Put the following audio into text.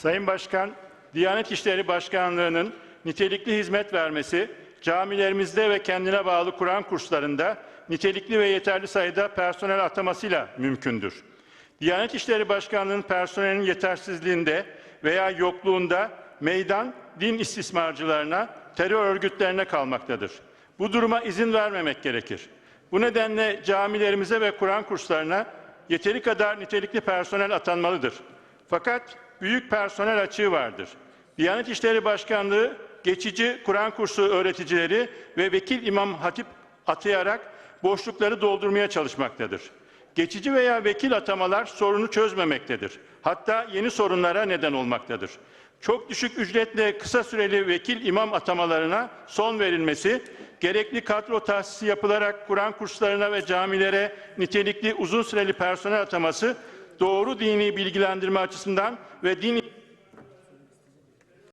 Sayın Başkan, Diyanet İşleri Başkanlığı'nın nitelikli hizmet vermesi, camilerimizde ve kendine bağlı Kur'an kurslarında nitelikli ve yeterli sayıda personel atamasıyla mümkündür. Diyanet İşleri Başkanlığı'nın personelin yetersizliğinde veya yokluğunda meydan din istismarcılarına, terör örgütlerine kalmaktadır. Bu duruma izin vermemek gerekir. Bu nedenle camilerimize ve Kur'an kurslarına yeteri kadar nitelikli personel atanmalıdır. Fakat büyük personel açığı vardır. Diyanet İşleri Başkanlığı geçici Kur'an kursu öğreticileri ve vekil imam hatip atayarak boşlukları doldurmaya çalışmaktadır. Geçici veya vekil atamalar sorunu çözmemektedir. Hatta yeni sorunlara neden olmaktadır. Çok düşük ücretle kısa süreli vekil imam atamalarına son verilmesi, gerekli kadro tahsisi yapılarak Kur'an kurslarına ve camilere nitelikli uzun süreli personel ataması doğru dini bilgilendirme açısından ve din